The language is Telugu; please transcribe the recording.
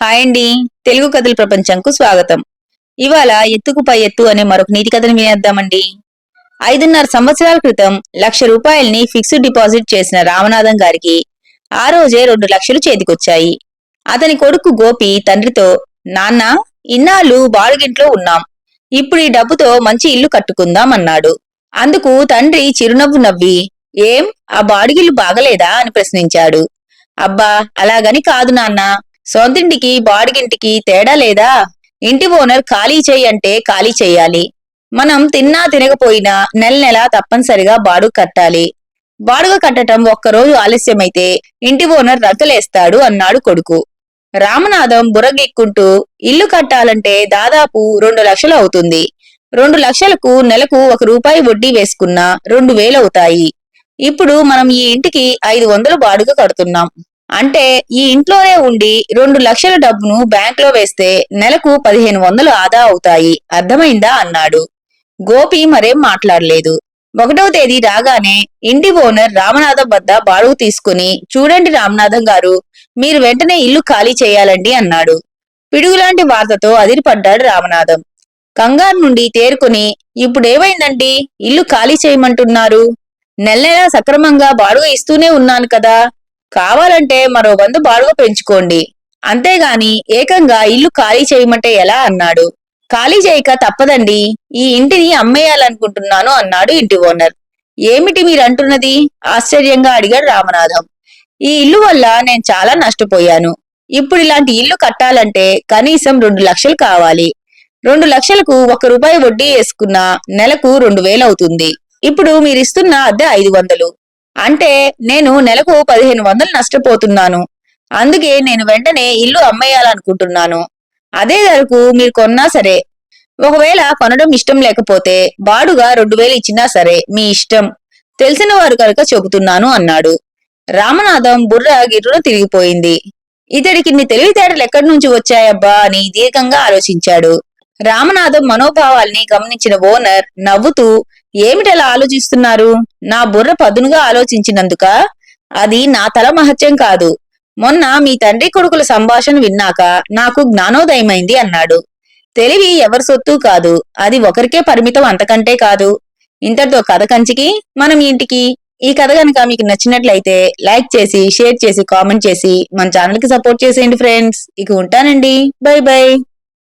హాయ్ అండి. తెలుగు కథల ప్రపంచంకు స్వాగతం. ఇవాళ ఎత్తుకు పై ఎత్తు అనే మరొక నీతి కథను వినేద్దామండి. ఐదున్నర సంవత్సరాల క్రితం లక్ష రూపాయల్ని ఫిక్స్డ్ డిపాజిట్ చేసిన రామనాథం గారికి ఆ రోజే రెండు లక్షలు చేతికొచ్చాయి. అతని కొడుకు గోపి తండ్రితో నాన్న ఇన్నాళ్ళు బాడుగింట్లో ఉన్నాం. ఇప్పుడు ఈ డబ్బుతో మంచి ఇల్లు కట్టుకుందాం అన్నాడు. అందుకు తండ్రి చిరునవ్వు నవ్వి ఏం ఆ బాడిగిల్లు బాగలేదా? అని ప్రశ్నించాడు. అబ్బా అలాగని కాదు నాన్న. సొంతింటికి బాడిగింటికి తేడా లేదా? ఇంటి ఓనర్ ఖాళీ చేయి అంటే ఖాళీ చేయాలి. మనం తిన్నా తినకపోయినా నెల నెల తప్పనిసరిగా బాడుగ కట్టాలి. బాడుగ కట్టడం ఒక్కరోజు ఆలస్యమైతే ఇంటి ఓనర్ రద్దులేస్తాడు అన్నాడు కొడుకు. రామనాథం బుర్రగిక్కుంటూ ఇల్లు కట్టాలంటే దాదాపు రెండు లక్షలు అవుతుంది. రెండు లక్షలకు నెలకు ఒక రూపాయి వడ్డీ వేసుకున్నా రెండు వేలవుతాయి. ఇప్పుడు మనం ఈ ఇంటికి ఐదు వందలు బాడుగ కడుతున్నాం. అంటే ఈ ఇంట్లోనే ఉండి రెండు లక్షల డబ్బును బ్యాంకులో వేస్తే నెలకు పదిహేను వందలు ఆదా అవుతాయి. అర్థమైందా? అన్నాడు. గోపి మరేం మాట్లాడలేదు. ఒకటవ తేదీ రాగానే ఇంటి ఓనర్ రామనాథం వద్ద బాడుగు తీసుకుని చూడండి రామనాథం గారు మీరు వెంటనే ఇల్లు ఖాళీ చేయాలండి అన్నాడు. పిడుగులాంటి వార్తతో అదిరిపడ్డాడు రామనాథం. కంగారు నుండి తేరుకుని ఇప్పుడేమైందండి? ఇల్లు ఖాళీ చేయమంటున్నారు. నెల నెలా సక్రమంగా బాడుగ ఇస్తూనే ఉన్నాను కదా. కావాలంటే మరో వంద బాడుగ పెంచుకోండి. అంతేగాని ఏకంగా ఇల్లు ఖాళీ చేయమంటే ఎలా అన్నాడు. ఖాళీ చేయక తప్పదండి. ఈ ఇంటిని అమ్మేయాలనుకుంటున్నాను అన్నాడు ఇంటి ఓనర్. ఏమిటి మీరంటున్నది? ఆశ్చర్యంగా అడిగాడు రామనాథం. ఈ ఇల్లు వల్ల నేను చాలా నష్టపోయాను. ఇప్పుడు ఇలాంటి ఇల్లు కట్టాలంటే కనీసం రెండు లక్షలు కావాలి. రెండు లక్షలకు ఒక రూపాయి వడ్డీ వేసుకున్న నెలకు రెండు వేలు అవుతుంది ఇప్పుడు మీరిస్తున్న అద్దె ఐదు వందలు. అంటే నేను నెలకు పదిహేను వందలు నష్టపోతున్నాను. అందుకే నేను వెంటనే ఇల్లు అమ్మేయాలనుకుంటున్నాను. అదే ధరకు మీరు కొన్నా సరే. ఒకవేళ కొనడం ఇష్టం లేకపోతే బాడుగా రెండు వేలు ఇచ్చినా సరే మీ ఇష్టం. తెలిసిన వారు కనుక చెబుతున్నాను అన్నాడు. రామనాథం బుర్ర గిర్రున తిరిగిపోయింది. ఇతడికి నీ తెలివితేటలు ఎక్కడి నుంచి వచ్చాయబ్బా అని దీర్ఘంగా ఆలోచించాడు. రామనాథం మనోభావాల్ని గమనించిన ఓనర్ నవ్వుతూ ఏమిటలా ఆలోచిస్తున్నారు? నా బుర్ర పదునుగా ఆలోచించినందుక? అది నా తల మహత్యం కాదు. మొన్న మీ తండ్రి కొడుకుల సంభాషణ విన్నాక నాకు జ్ఞానోదయమైంది అన్నాడు. తెలివి ఎవరి సొత్తు కాదు. అది ఒకరికే పరిమితం అంతకంటే కాదు. ఇంతటితో కథ కంచికి మనం ఇంటికి. ఈ కథ కనుక మీకు నచ్చినట్లయితే లైక్ చేసి షేర్ చేసి కామెంట్ చేసి మన ఛానల్కి సపోర్ట్ చేసేయండి ఫ్రెండ్స్. ఇక ఉంటానండి. Bye bye.